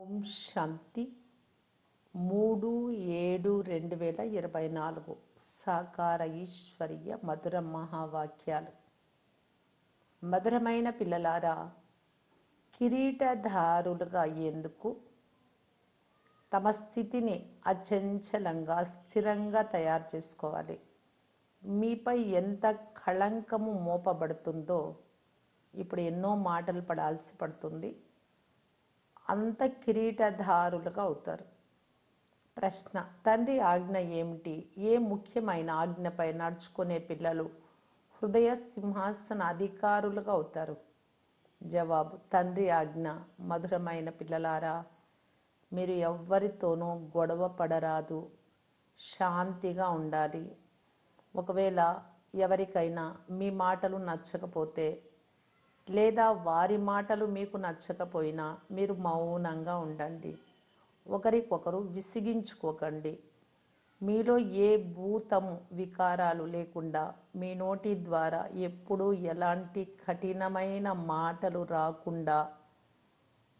ఓం శాంతి. మూడు ఏడు రెండు వేల ఇరవై నాలుగు సాకార ఈశ్వరీయ మధుర మహావాక్యాలు. మధురమైన పిల్లలారా కిరీటధారులుగా అయ్యేందుకు తమ స్థితిని అచంచలంగా స్థిరంగా తయారు చేసుకోవాలి. మీపై ఎంత కళంకము మోపబడుతుందో ఇప్పుడు ఎన్నో మాటలు పడాల్సి పడుతుంది. అంత కిరీటధారులుగా అవుతారు. ప్రశ్న తండ్రి ఆజ్ఞ ఏమిటి? ఏ ముఖ్యమైన ఆజ్ఞపై నడుచుకునే పిల్లలు హృదయ సింహాసన అధికారులుగా అవుతారు? జవాబు తండ్రి ఆజ్ఞ మధురమైన పిల్లలారా మీరు ఎవ్వరితోనూ గొడవ పడరాదు. శాంతిగా ఉండాలి. ఒకవేళ ఎవరికైనా మీ మాటలు నచ్చకపోతే లేదా వారి మాటలు మీకు నచ్చకపోయినా మీరు మౌనంగా ఉండండి. ఒకరికొకరు విసిగించుకోకండి. మీలో ఏ భూతము వికారాలు లేకుండా మీ నోటి ద్వారా ఎప్పుడూ ఎలాంటి కఠినమైన మాటలు రాకుండా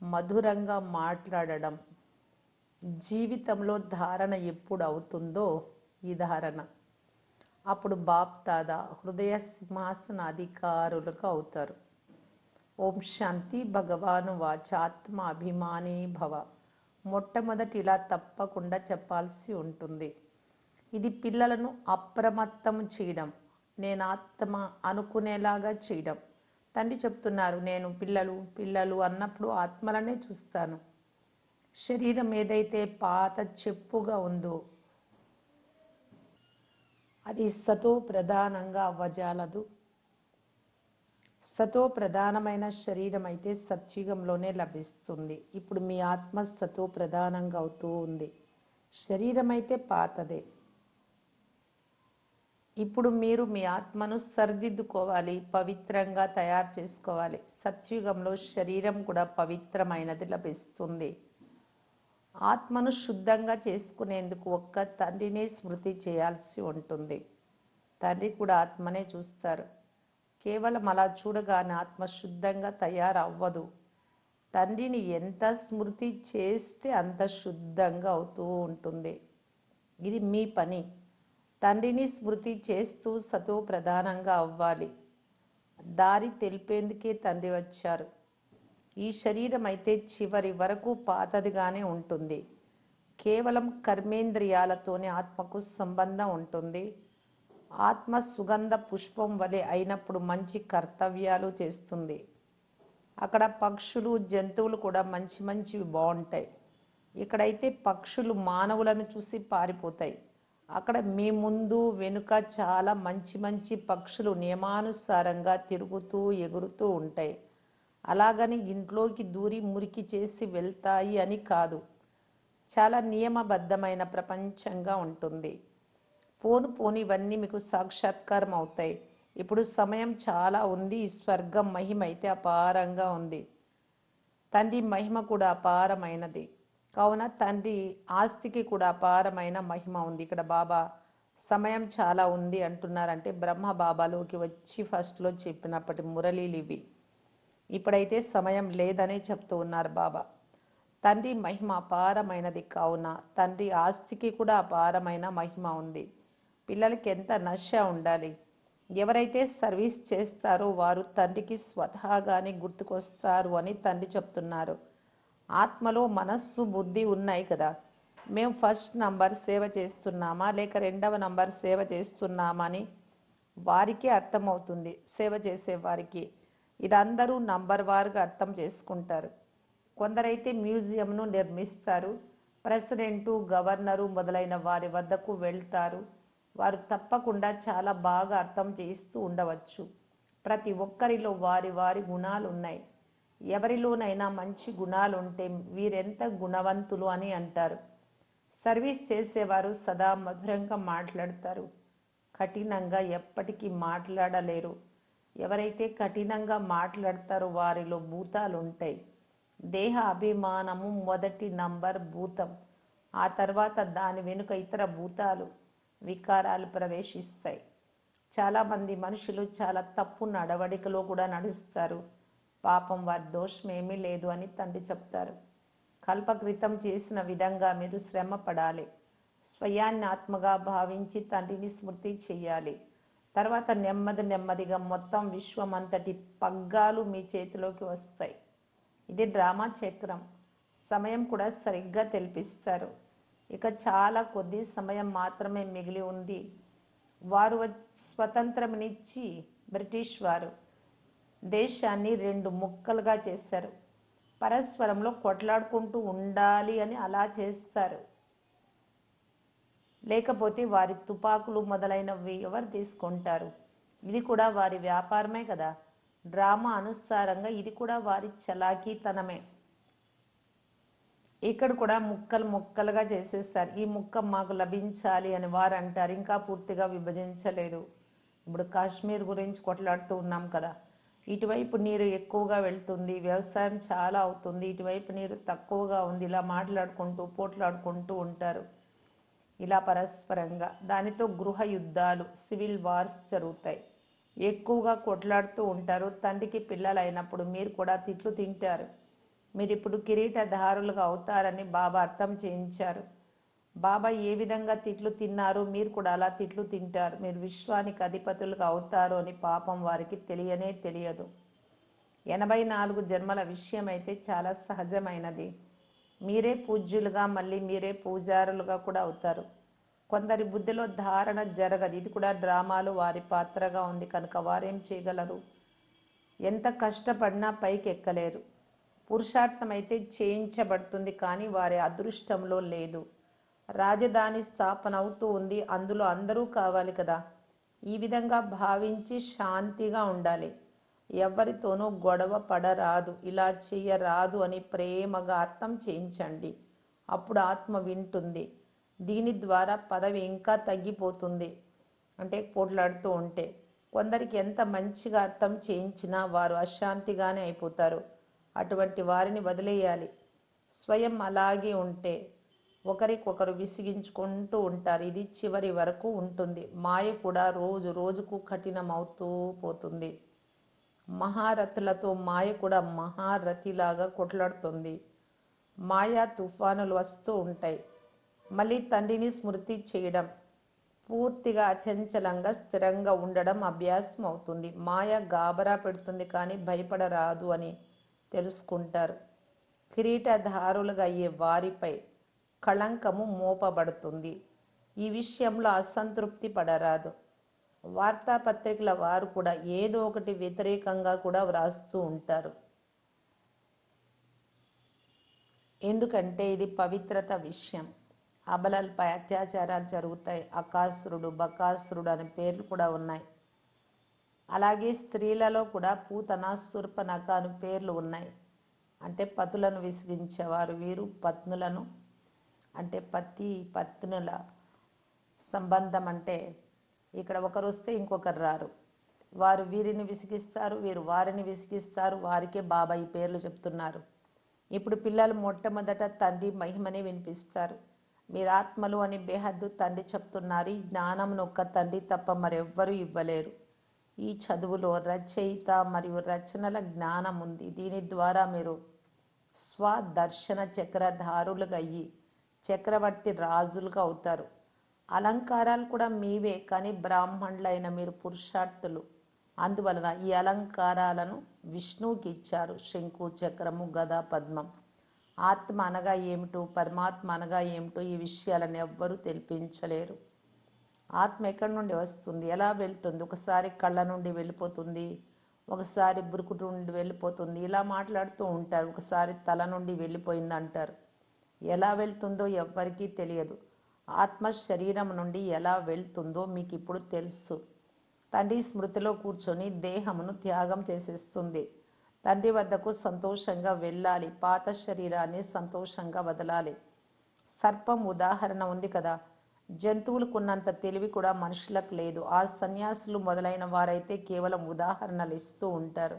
మధురంగా మాట్లాడడం జీవితంలో ధారణ ఎప్పుడు అవుతుందో ఈ ధారణ. అప్పుడు బాప్ హృదయ సింహాసన అధికారులకు అవుతారు. ఓం శాంతి భగవాను వాచాత్మ అభిమాని భవ. మొట్టమొదటి ఇలా తప్పకుండా చెప్పాల్సి ఉంటుంది. ఇది పిల్లలను అప్రమత్తం చేయడం నేను ఆత్మ అనుకునేలాగా చేయడం. తండ్రి చెప్తున్నారు నేను పిల్లలు పిల్లలు అన్నప్పుడు ఆత్మలనే చూస్తాను. శరీరం ఏదైతే పాత చెప్పుగా ఉందో అది సతో ప్రధానంగా అవ్వజాలదు సతో ప్రధానమైన శరీరం అయితే సత్యుగంలోనే లభిస్తుంది. ఇప్పుడు మీ ఆత్మ సతో ప్రధానంగా అవుతూ ఉంది. శరీరం అయితే పాతదే. ఇప్పుడు మీరు మీ ఆత్మను సరిదిద్దుకోవాలి పవిత్రంగా తయారు చేసుకోవాలి. సత్యుగంలో శరీరం కూడా పవిత్రమైనది లభిస్తుంది. ఆత్మను శుద్ధంగా చేసుకునేందుకు ఒక్క తండ్రినే స్మృతి చేయాల్సి ఉంటుంది. తండ్రి కూడా ఆత్మనే చూస్తారు. కేవలం అలా చూడగానే ఆత్మ శుద్ధంగా తయారవ్వదు. తండ్రిని ఎంత స్మృతి చేస్తే అంత శుద్ధంగా అవుతూ ఉంటుంది. ఇది మీ పని. తండ్రిని స్మృతి చేస్తూ సతో ప్రధానంగా అవ్వాలి. దారి తెలిపేందుకే తండ్రి వచ్చారు. ఈ శరీరం అయితే చివరి వరకు పాతదిగానే ఉంటుంది. కేవలం కర్మేంద్రియాలతోనే ఆత్మకు సంబంధం ఉంటుంది. ఆత్మ సుగంధ పుష్పం వలె అయినప్పుడు మంచి కర్తవ్యాలు చేస్తుంది. అక్కడ పక్షులు జంతువులు కూడా మంచి మంచివి బాగుంటాయి. ఇక్కడైతే పక్షులు మానవులను చూసి పారిపోతాయి. అక్కడ మీ ముందు వెనుక చాలా మంచి మంచి పక్షులు నియమానుసారంగా తిరుగుతూ ఎగురుతూ ఉంటాయి. అలాగని ఇంట్లోకి దూరి మురికి చేసి వెళ్తాయి అని కాదు. చాలా నియమబద్ధమైన ప్రపంచంగా ఉంటుంది. పోను పోను ఇవన్నీ మీకు సాక్షాత్కారం అవుతాయి. ఇప్పుడు సమయం చాలా ఉంది. స్వర్గం మహిమ అయితే అపారంగా ఉంది. తండ్రి మహిమ కూడా అపారమైనది. కావున తండ్రి ఆస్తికి కూడా అపారమైన మహిమ ఉంది. ఇక్కడ బాబా సమయం చాలా ఉంది అంటున్నారంటే బ్రహ్మ బాబాలోకి వచ్చి ఫస్ట్లో చెప్పినప్పటి మురళీలు ఇవి. ఇప్పుడైతే సమయం లేదనే చెప్తూ ఉన్నారు బాబా. తండ్రి మహిమ అపారమైనది. కావున తండ్రి ఆస్తికి కూడా అపారమైన మహిమ ఉంది. పిల్లలకి ఎంత నశ ఉండాలి? ఎవరైతే సర్వీస్ చేస్తారో వారు తండ్రికి స్వతహాగానే గుర్తుకొస్తారు అని తండ్రి చెప్తున్నారు. ఆత్మలో మనస్సు బుద్ధి ఉన్నాయి కదా. మేము ఫస్ట్ నంబర్ సేవ చేస్తున్నామా? లేక రెండవ నంబర్ సేవ చేస్తున్నామా అని వారికి అర్థమవుతుంది సేవ చేసే వారికి. ఇది అందరూ నంబర్ వారుగా అర్థం చేసుకుంటారు. కొందరైతే మ్యూజియంను నిర్మిస్తారు. ప్రెసిడెంటు గవర్నరు మొదలైన వారి వద్దకు వెళ్తారు. వారు తప్పకుండా చాలా బాగా అర్థం చేయిస్తూ ఉండవచ్చు. ప్రతి ఒక్కరిలో వారి వారి గుణాలు ఉన్నాయి ఎవరిలోనైనా మంచి గుణాలు ఉంటే వీరెంత గుణవంతులు అని అంటారు. సర్వీస్ చేసేవారు సదా మధురంగా మాట్లాడతారు. కఠినంగా ఎప్పటికీ మాట్లాడలేరు. ఎవరైతే కఠినంగా మాట్లాడతారో వారిలో భూతాలు ఉంటాయి దేహ అభిమానము మొదటి నంబర్ భూతం. ఆ తర్వాత దాని వెనుక ఇతర భూతాలు. వికారాలు ప్రవేశిస్తాయి. చాలామంది మనుషులు చాలా తప్పు నడవడికలో కూడా నడుస్తారు. పాపం వారి దోషం ఏమీ లేదు అని తండ్రి చెప్తారు. కల్పకృతం చేసిన విధంగా మీరు శ్రమ పడాలి. స్వయాన్ని ఆత్మగా భావించి తండ్రిని స్మృతి చేయాలి. తర్వాత నెమ్మది నెమ్మదిగా మొత్తం విశ్వమంతటి పగ్గాలు మీ చేతిలోకి వస్తాయి. ఇది డ్రామా చక్రం సమయం కూడా సరిగ్గా తెలిపిస్తారు. ఇక చాలా కొద్ది సమయం మాత్రమే మిగిలి ఉంది. వారు స్వతంత్రమునిచ్చి బ్రిటిష్ వారు దేశాన్ని రెండు ముక్కలుగా చేశారు. పరస్పరంలో కొట్లాడుకుంటూ ఉండాలి అని అలా చేస్తారు. లేకపోతే వారి తుపాకులు మొదలైనవి ఎవరు తీసుకుంటారు? ఇది కూడా వారి వ్యాపారమే కదా. డ్రామా అనుసారంగా ఇది కూడా వారి చలాకీతనమే. ఇక్కడ కూడా ముక్కలు ముక్కలుగా చేసేస్తారు. ఈ ముక్క మాకు లభించాలి అని వారు అంటారు ఇంకా పూర్తిగా విభజించలేదు. ఇప్పుడు కాశ్మీర్ గురించి కొట్లాడుతూ ఉన్నాం కదా. ఇటువైపు నీరు ఎక్కువగా వెళ్తుంది. వ్యవసాయం చాలా అవుతుంది. ఇటువైపు నీరు తక్కువగా ఉంది. ఇలా మాట్లాడుకుంటూ పోట్లాడుకుంటూ ఉంటారు. ఇలా పరస్పరంగా. దానితో గృహ యుద్ధాలు సివిల్ వార్స్ జరుగుతాయి. ఎక్కువగా కొట్లాడుతూ ఉంటారు. తండ్రికి పిల్లలు అయినప్పుడు మీరు కూడా తిట్లు తింటారు. మీరు ఇప్పుడు కిరీటధారులుగా అవుతారని బాబా అర్థం చేయించారు. బాబా ఏ విధంగా తిట్లు తిన్నారు? మీరు కూడా అలా తిట్లు తింటారు. మీరు విశ్వానికి అధిపతులుగా అవుతారు అని పాపం వారికి తెలియనే తెలియదు. ఎనభై నాలుగు జన్మల విషయం అయితే చాలా సహజమైనది. మీరే పూజ్యులుగా మళ్ళీ మీరే పూజారులుగా కూడా అవుతారు. కొందరి బుద్ధిలో ధారణ జరగదు. ఇది కూడా డ్రామాలు వారి పాత్రగా ఉంది. కనుక వారేం చేయగలరు? ఎంత కష్టపడినా పైకి ఎక్కలేరు పురుషార్థం అయితే చేయించబడుతుంది కానీ వారి అదృష్టంలో లేదు. రాజధాని స్థాపన అవుతూ ఉంది. అందులో అందరూ కావాలి కదా. ఈ విధంగా భావించి శాంతిగా ఉండాలి. ఎవరితోనూ గొడవ పడరాదు. ఇలా చేయరాదు అని ప్రేమగా అర్థం చేయించండి. అప్పుడు ఆత్మ వింటుంది. దీని ద్వారా పదవి ఇంకా తగ్గిపోతుంది. అంటే పోట్లాడుతూ ఉంటే. కొందరికి ఎంత మంచిగా అర్థం చేయించినా వారు అశాంతిగానే అయిపోతారు. అటువంటి వారిని వదిలేయాలి. స్వయం అలాగే ఉంటే ఒకరికొకరు విసిగించుకుంటూ ఉంటారు. ఇది చివరి వరకు ఉంటుంది. మాయ కూడా రోజు రోజుకు కఠినమవుతూ పోతుంది. మహారథులతో మాయ కూడా మహారథిలాగా కొట్లాడుతుంది. మాయా తుఫానులు వస్తూ ఉంటాయి. మళ్ళీ తండ్రిని స్మృతి చేయడం పూర్తిగా అచంచలంగా స్థిరంగా ఉండడం అభ్యాసం అవుతుంది మాయ గాబరా పెడుతుంది కానీ భయపడరాదు అని తెలుసుకుంటారు. కిరీటధారులుగా అయ్యే వారిపై కళంకము మోపబడుతుంది. ఈ విషయంలో అసంతృప్తి పడరాదు. వార్తాపత్రికల వారు కూడా ఏదో ఒకటి వ్యతిరేకంగా కూడా వ్రాస్తూ ఉంటారు. ఎందుకంటే ఇది పవిత్రత విషయం. అబలలపై అత్యాచారాలు జరుగుతాయి. అకాసురుడు బకాసురుడు అనే పేర్లు కూడా ఉన్నాయి. అలాగే స్త్రీలలో కూడా పూతన సుర్పనక అని పేర్లు ఉన్నాయి. అంటే పతులను విసిగించేవారు వీరు పత్నులను. అంటే పతి పత్నుల సంబంధం అంటే ఇక్కడ ఒకరు వస్తే ఇంకొకరు రారు. వారు వీరిని విసిగిస్తారు వీరు వారిని విసిగిస్తారు వారికే బాబా ఈ పేర్లు చెప్తున్నారు. ఇప్పుడు పిల్లలు మొట్టమొదట తండ్రి మహిమని వినిపిస్తారు. మీరు ఆత్మలు అని బేహద్దు తండ్రి చెప్తున్నారు ఈ జ్ఞానంను ఒక్క తండ్రి తప్ప మరెవ్వరూ ఇవ్వలేరు. ఈ చదువులో రచయిత మరియు రచనల జ్ఞానం ఉంది. దీని ద్వారా మీరు స్వదర్శన చక్రధారులుగా అయ్యి చక్రవర్తి రాజులుగా అవుతారు. అలంకారాలు కూడా మీవే కానీ బ్రాహ్మణులైన మీరు పురుషార్థులు. అందువలన ఈ అలంకారాలను విష్ణువుకి ఇచ్చారు. శంకు చక్రము గద పద్మం. ఆత్మ అనగా ఏమిటో పరమాత్మ అనగా ఏమిటో ఈ విషయాలను ఎవ్వరూ తెలిపించలేరు. ఆత్మ ఎక్కడి నుండి వస్తుంది? ఎలా వెళ్తుంది? ఒకసారి కళ్ళ నుండి వెళ్ళిపోతుంది ఒకసారి బురుకుటి నుండి వెళ్ళిపోతుంది. ఇలా మాట్లాడుతూ ఉంటారు. ఒకసారి తల నుండి వెళ్ళిపోయింది అంటారు ఎలా వెళ్తుందో ఎవ్వరికీ తెలియదు. ఆత్మ శరీరం నుండి ఎలా వెళ్తుందో మీకు ఇప్పుడు తెలుసు. తండ్రి స్మృతిలో కూర్చొని దేహమును త్యాగం చేసేస్తుంది. తండ్రి వద్దకు సంతోషంగా వెళ్ళాలి. పాత శరీరాన్ని సంతోషంగా వదలాలి. సర్పం ఉదాహరణ ఉంది కదా. జంతువులకున్నంత తెలివి కూడా మనుషులకు లేదు. ఆ సన్యాసులు మొదలైన వారైతే కేవలం ఉదాహరణలు ఇస్తూ ఉంటారు.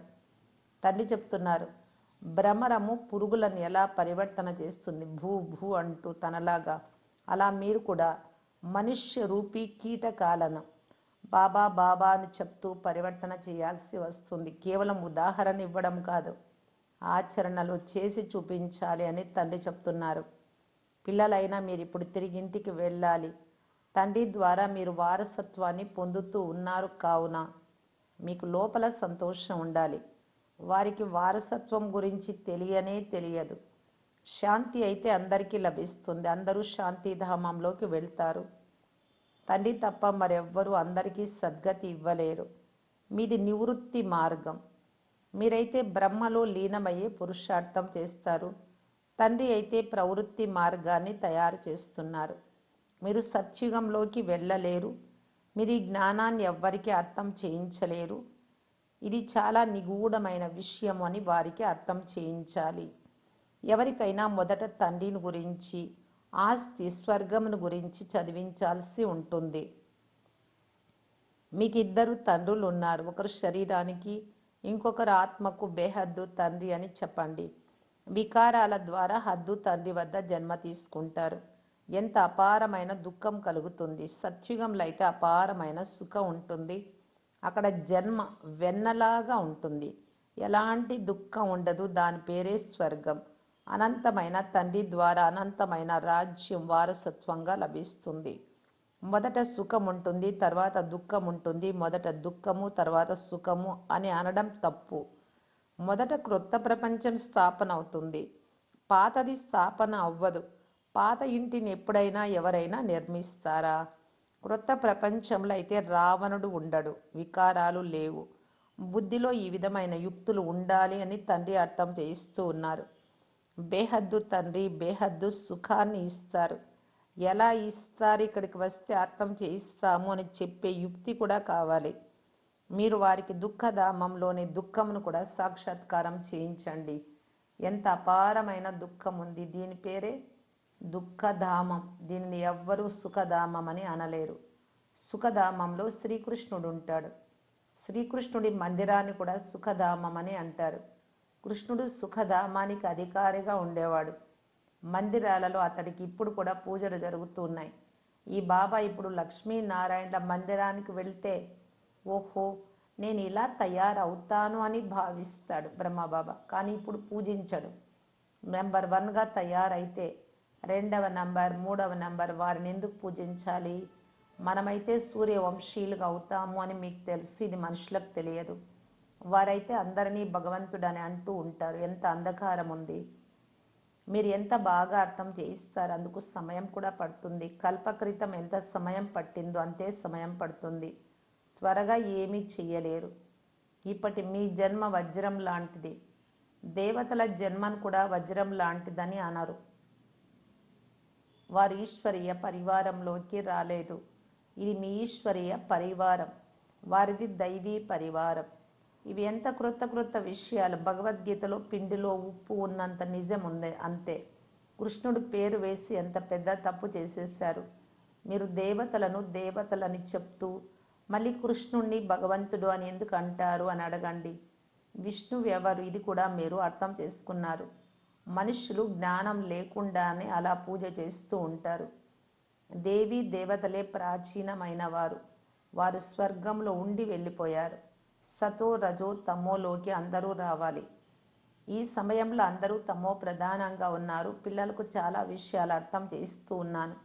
తండ్రి చెప్తున్నారు భ్రమరము పురుగులను ఎలా పరివర్తన చేస్తుంది? భూ భూ అంటూ తనలాగా. అలా మీరు కూడా మనుష్య రూపీ కీటకాలను బాబా బాబా అని చెప్తూ పరివర్తన చేయాల్సి వస్తుంది. కేవలం ఉదాహరణ ఇవ్వడం కాదు ఆచరణలో చేసి చూపించాలి అని తండ్రి చెప్తున్నారు. పిల్లలైనా మీరు ఇప్పుడు తిరిగి ఇంటికి వెళ్ళాలి. తండ్రి ద్వారా మీరు వారసత్వాన్ని పొందుతూ ఉన్నారు కావున మీకు లోపల సంతోషం ఉండాలి. వారికి వారసత్వం గురించి తెలియనే తెలియదు. శాంతి అయితే అందరికీ లభిస్తుంది. అందరూ శాంతిధామంలోకి వెళ్తారు. తండ్రి తప్ప మరెవ్వరూ అందరికీ సద్గతి ఇవ్వలేరు. మీది నివృత్తి మార్గం. మీరైతే బ్రహ్మలో లీనమయ్యే పురుషార్థం చేస్తారు. తండ్రి అయితే ప్రవృత్తి మార్గాన్ని తయారు చేస్తున్నారు. మీరు సత్యుగంలోకి వెళ్ళలేరు. మీరు ఈ జ్ఞానాన్ని ఎవ్వరికీ అర్థం చేయించలేరు. ఇది చాలా నిగూఢమైన విషయం అని వారికి అర్థం చేయించాలి. ఎవరికైనా మొదట తండ్రిని గురించి ఆస్తి స్వర్గమును గురించి చదివించాల్సి ఉంటుంది. మీకు ఇద్దరు తండ్రులు ఉన్నారు ఒకరు శరీరానికి ఇంకొకరు ఆత్మకు బేహద్దు తండ్రి అని చెప్పండి. వికారాల ద్వారా హద్దు తండ్రి వద్ద జన్మ తీసుకుంటారు. ఎంత అపారమైన దుఃఖం కలుగుతుంది. సత్యుగంలో అయితే అపారమైన సుఖం ఉంటుంది. అక్కడ జన్మ వెన్నలాగా ఉంటుంది. ఎలాంటి దుఃఖం ఉండదు. దాని పేరే స్వర్గం. అనంతమైన తండ్రి ద్వారా అనంతమైన రాజ్యం వారసత్వంగా లభిస్తుంది. మొదట సుఖం ఉంటుంది తర్వాత దుఃఖం ఉంటుంది. మొదట దుఃఖము తర్వాత సుఖము అని అనడం తప్పు. మొదట క్రొత్త ప్రపంచం స్థాపన అవుతుంది. పాతది స్థాపన అవ్వదు. పాత ఇంటిని ఎప్పుడైనా ఎవరైనా నిర్మిస్తారా? క్రొత్త ప్రపంచంలో అయితే రావణుడు ఉండడు. వికారాలు లేవు. బుద్ధిలో ఈ విధమైన యుక్తులు ఉండాలి అని తండ్రి అర్థం చేయిస్తూ ఉన్నారు. బేహద్దు తండ్రి బేహద్దు సుఖాన్ని ఇస్తారు. ఎలా ఇస్తారు? ఇక్కడికి వస్తే అర్థం చేయిస్తాము అని చెప్పే యుక్తి కూడా కావాలి. మీరు వారికి దుఃఖధామంలోని దుఃఖమును కూడా సాక్షాత్కారం చేయించండి. ఎంత అపారమైన దుఃఖం ఉంది దీని పేరే దుఃఖధామం. దీనిని ఎవ్వరూ సుఖధామం అని అనలేరు. సుఖధామంలో శ్రీకృష్ణుడు ఉంటాడు శ్రీకృష్ణుడి మందిరాన్ని కూడా సుఖధామం అని అంటారు. కృష్ణుడు సుఖధామానికి అధికారిగా ఉండేవాడు. మందిరాలలో అతడికి ఇప్పుడు కూడా పూజలు జరుగుతూ ఉన్నాయి. ఈ బాబా ఇప్పుడు లక్ష్మీనారాయణ మందిరానికి వెళ్తే ఓహో నేను ఇలా తయారవుతాను అని భావిస్తాడు బ్రహ్మబాబా. కానీ ఇప్పుడు పూజించడు. నెంబర్ వన్గా తయారైతే రెండవ నంబర్ మూడవ నంబర్ వారిని ఎందుకు పూజించాలి? మనమైతే సూర్యవంశీయులుగా అవుతాము అని మీకు తెలుసు. ఇది మనుషులకు తెలియదు. వారైతే అందరినీ భగవంతుడని అంటూ ఉంటారు. ఎంత అంధకారం ఉంది. మీరు ఎంత బాగా అర్థం చేయిస్తారు. అందుకు సమయం కూడా పడుతుంది. కల్పకృతం ఎంత సమయం పట్టిందో అంతే సమయం పడుతుంది. త్వరగా ఏమీ చెయ్యలేరు. ఇప్పటి మీ జన్మ వజ్రం లాంటిది. దేవతల జన్మను కూడా వజ్రం లాంటిదని అనరు. వారు ఈశ్వరీయ పరివారంలోకి రాలేదు. ఇది మీ ఈశ్వరీయ పరివారం. వారిది దైవీ పరివారం. ఇవి ఎంత క్రొత్త క్రొత్త విషయాలు. భగవద్గీతలో పిండిలో ఉప్పు ఉన్నంత నిజం ఉంది అంతే. కృష్ణుడు పేరు వేసి ఎంత పెద్ద తప్పు చేసేశారు. మీరు దేవతలను దేవతలని చెప్తూ మళ్ళీ కృష్ణుణ్ణి భగవంతుడు అని ఎందుకు అంటారు అని అడగండి. విష్ణువు ఎవరు? ఇది కూడా మీరు అర్థం చేసుకున్నారు. మనుషులు జ్ఞానం లేకుండానే అలా పూజ చేస్తూ ఉంటారు. దేవి దేవతలే ప్రాచీనమైన వారు. వారు స్వర్గంలో ఉండి వెళ్ళిపోయారు. సతో రజో తమోలోకి అందరూ రావాలి. ఈ సమయంలో అందరూ తమో ప్రధానంగా ఉన్నారు. పిల్లలకు చాలా విషయాలు అర్థం చేస్తూ ఉన్నాను.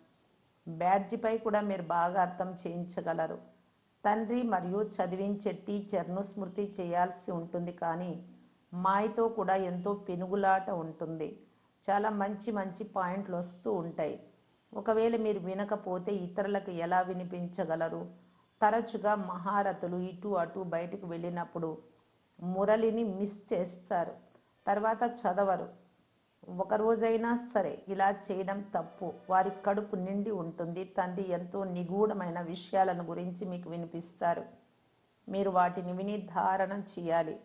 బ్యాడ్జిపై కూడా మీరు బాగా అర్థం చేయించగలరు. తండ్రి మరియు చదివించే టీచర్ను స్మృతి చేయాల్సి ఉంటుంది. కానీ మాయతో కూడా ఎంతో పెనుగులాట ఉంటుంది. చాలా మంచి మంచి పాయింట్లు వస్తూ ఉంటాయి. ఒకవేళ మీరు వినకపోతే ఇతరులకు ఎలా వినిపించగలరు? తరచుగా మహారథులు ఇటు అటు బయటకు వెళ్ళినప్పుడు మురళిని మిస్ చేస్తారు. తర్వాత చదవరు. ఒకరోజైనా సరే ఇలా చేయడం తప్పు. వారి కడుపు నిండి ఉంటుంది. తండ్రి ఎంతో నిగూఢమైన విషయాలను గురించి మీకు వినిపిస్తారు. మీరు వాటిని విని ధారణ చేయాలి.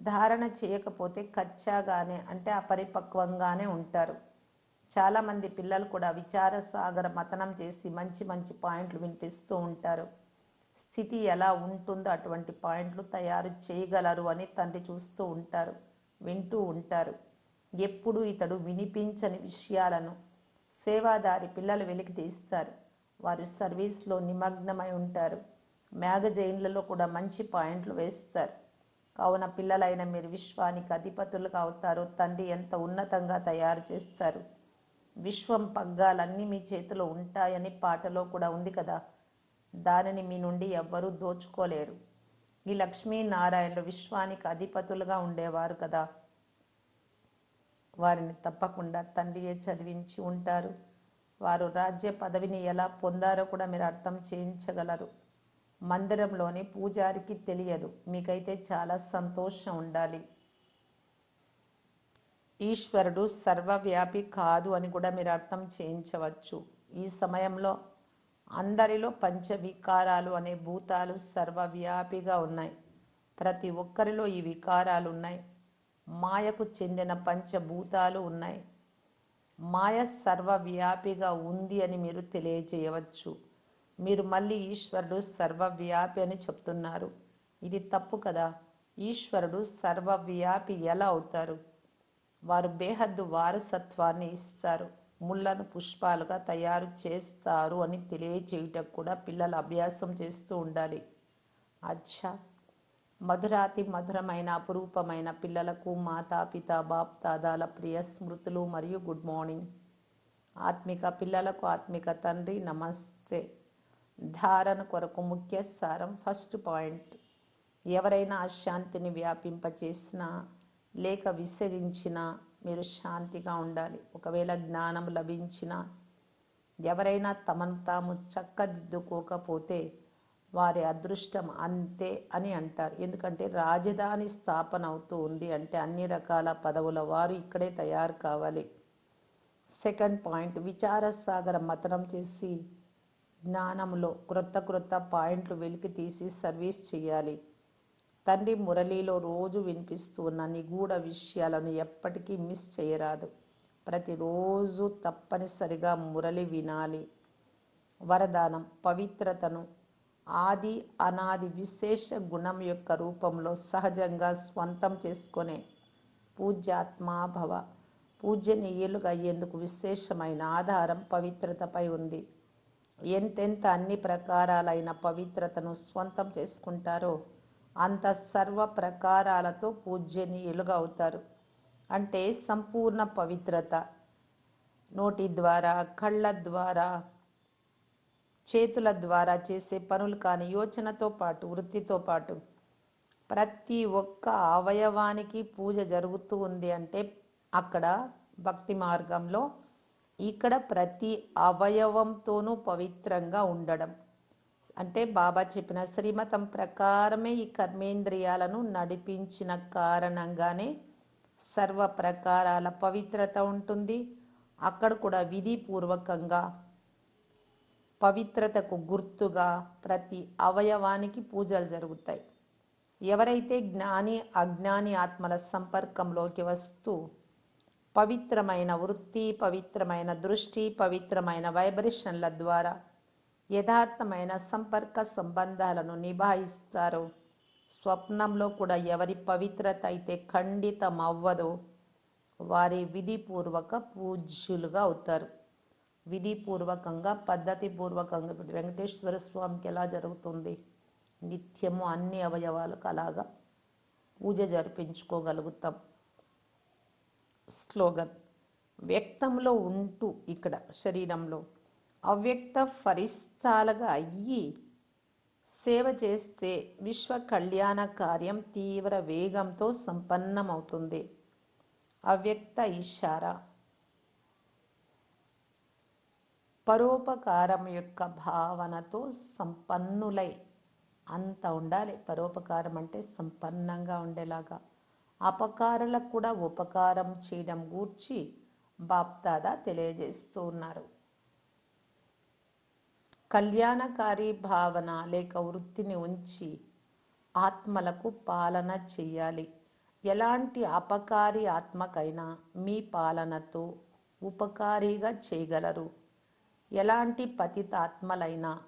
ధారణ చేయకపోతే కచ్చాగానే అంటే అపరిపక్వంగానే ఉంటారు. చాలామంది పిల్లలు కూడా విచార సాగర మతనం చేసి మంచి మంచి పాయింట్లు వినిపిస్తూ ఉంటారు. స్థితి ఎలా ఉంటుందో అటువంటి పాయింట్లు తయారు చేయగలరు అని తండ్రి చూస్తూ ఉంటారు వింటూ ఉంటారు. ఎప్పుడూ ఇతడు వినిపించని విషయాలను సేవాదారి పిల్లలు వెలికి తీస్తారు. వారు సర్వీస్లో నిమగ్నమై ఉంటారు. మ్యాగజైన్లలో కూడా మంచి పాయింట్లు వేస్తారు. కావున పిల్లలైన మీరు విశ్వానికి అధిపతులుగా అవుతారు. తండ్రి ఎంత ఉన్నతంగా తయారు చేస్తారు. విశ్వం పగ్గాలన్నీ మీ చేతిలో ఉంటాయని పాటలో కూడా ఉంది కదా. దానిని మీ నుండి ఎవ్వరూ దోచుకోలేరు. ఈ లక్ష్మీనారాయణలు విశ్వానికి అధిపతులుగా ఉండేవారు కదా. వారిని తప్పకుండా తండ్రియే చదివించి ఉంటారు. వారు రాజ్య పదవిని ఎలా పొందారో కూడా మీరు అర్థం చేయించగలరు. మందిరంలోని పూజారికి తెలియదు. మీకైతే చాలా సంతోషం ఉండాలి. ఈశ్వరుడు సర్వవ్యాపి కాదు అని కూడా మీరు అర్థం చేయించవచ్చు. ఈ సమయంలో అందరిలో పంచవికారాలు అనే భూతాలు సర్వవ్యాపిగా ఉన్నాయి. ప్రతి ఒక్కరిలో ఈ వికారాలు ఉన్నాయి మాయకు చెందిన పంచభూతాలు ఉన్నాయి. మాయ సర్వవ్యాపిగా ఉంది అని మీరు తెలియజేయవచ్చు. మీరు మళ్ళీ ఈశ్వరుడు సర్వవ్యాపి అని చెప్తున్నారు. ఇది తప్పు కదా? ఈశ్వరుడు సర్వవ్యాపి ఎలా అవుతారు? వారు బేహద్దు వారసత్వాన్ని ఇస్తారు. ముళ్ళను పుష్పాలుగా తయారు చేస్తారు అని తెలియచేయుటకు కూడా పిల్లలు అభ్యాసం చేస్తూ ఉండాలి. అచ్చా! మధురాతి మధురమైన అపురూపమైన పిల్లలకు మాతాపిత బాప్ దాదాల ప్రియ స్మృతులు మరియు గుడ్ మార్నింగ్. ఆత్మిక పిల్లలకు ఆత్మిక తండ్రి నమస్తే. ధారణ కొరకు ముఖ్య సారం ఫస్ట్ పాయింట్. ఎవరైనా అశాంతిని వ్యాపింపచేసినా లేక విసిరించినా మీరు శాంతిగా ఉండాలి. ఒకవేళ జ్ఞానం లభించినా ఎవరైనా తమను తాము చక్కదిద్దుకోకపోతే వారి అదృష్టం అంతే అని అంటారు. ఎందుకంటే రాజధాని స్థాపన అవుతూ ఉంది అంటే అన్ని రకాల పదవుల వారు ఇక్కడే తయారు కావాలి. సెకండ్ పాయింట్ విచారసాగర మతనం చేసి జ్ఞానంలో క్రొత్త క్రొత్త పాయింట్లు వెలికి తీసి సర్వీస్ చేయాలి. తండ్రి మురళిలో రోజు వినిపిస్తూ ఉన్న నిగూఢ విషయాలను ఎప్పటికీ మిస్ చేయరాదు. ప్రతిరోజు తప్పనిసరిగా మురళి వినాలి. వరదానం పవిత్రతను ఆది అనాది విశేష గుణం యొక్క రూపంలో సహజంగా స్వంతం చేసుకునే పూజ్యాత్మాభవ పూజనీయులుగా అయ్యేందుకు విశేషమైన ఆధారం పవిత్రతపై ఉంది. ఎంతెంత అన్ని ప్రకారాలైన పవిత్రతను స్వంతం చేసుకుంటారో అంత సర్వ ప్రకారాలతో పూజ్యనీయులుగా అవుతారు. అంటే సంపూర్ణ పవిత్రత. నోటి ద్వారా కళ్ళ ద్వారా చేతుల ద్వారా చేసే పనులు కానీ యోచనతో పాటు వృత్తితో పాటు ప్రతి ఒక్క అవయవానికి పూజ జరుగుతూ ఉంది అంటే అక్కడ భక్తి మార్గంలో ఇక్కడ ప్రతి అవయవంతోనూ పవిత్రంగా ఉండడం. అంటే బాబా చెప్పిన శ్రీమతం ప్రకారమే ఈ కర్మేంద్రియాలను నడిపించిన కారణంగానే సర్వ ప్రకారాల పవిత్రత ఉంటుంది. అక్కడ కూడా విధిపూర్వకంగా పవిత్రతకు గుర్తుగా ప్రతి అవయవానికి పూజలు జరుగుతాయి. ఎవరైతే జ్ఞాని అజ్ఞాని ఆత్మల సంపర్కంలోకి వస్తూ పవిత్రమైన వృత్తి పవిత్రమైన దృష్టి పవిత్రమైన వైబ్రేషన్ల ద్వారా యథార్థమైన సంపర్క సంబంధాలను నిభాయిస్తారో స్వప్నంలో కూడా ఎవరి పవిత్రత అయితే ఖండితం అవ్వదో వారి విధిపూర్వక పూజ్యులుగా అవుతారు. విధిపూర్వకంగా పద్ధతిపూర్వకంగా ఇప్పుడు వెంకటేశ్వర స్వామికి ఎలా జరుగుతుంది? నిత్యము అన్ని అవయవాలకు అలాగా పూజ జరిపించుకోగలుగుతాం. స్లోగన్ వ్యక్తంలో ఉంటూ ఇక్కడ శరీరంలో అవ్యక్త ఫరిస్థాలుగా అయ్యి సేవ చేస్తే విశ్వ కళ్యాణ కార్యం తీవ్ర వేగంతో సంపన్నమవుతుంది. అవ్యక్త ఇషారా పరోపకారం యొక్క భావనతో సంపన్నులై అంత ఉండాలి. పరోపకారం అంటే సంపన్నంగా ఉండేలాగా. అపకారులకు కూడా ఉపకారం చేయడం గూర్చి బాప్దాదా తెలియజేస్తూ ఉన్నారు. కళ్యాణకారి భావన లేక వృత్తిని ఉంచి ఆత్మలకు పాలన చెయ్యాలి. ఎలాంటి అపకారి ఆత్మకైనా మీ పాలనతో ఉపకారిగా చేయగలరు. ఎలాంటి పతితాత్మలైనా.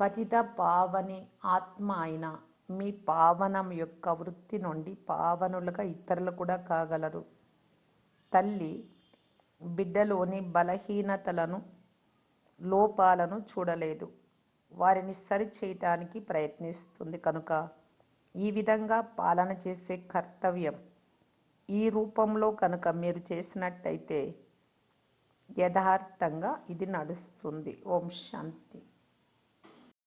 పతిత పావని ఆత్మ అయిన మీ పావనం యొక్క వృత్తి నుండి పావనులుగా ఇతరులు కూడా కాగలరు. తల్లి బిడ్డలోని బలహీనతలను లోపాలను చూడలేదు. వారిని సరిచేయటానికి ప్రయత్నిస్తుంది కనుక ఈ విధంగా పాలన చేసే కర్తవ్యం ఈ రూపంలో కనుక మీరు చేసినట్టయితే యథార్థంగా ఇది నడుస్తుంది. ఓం శాంతి.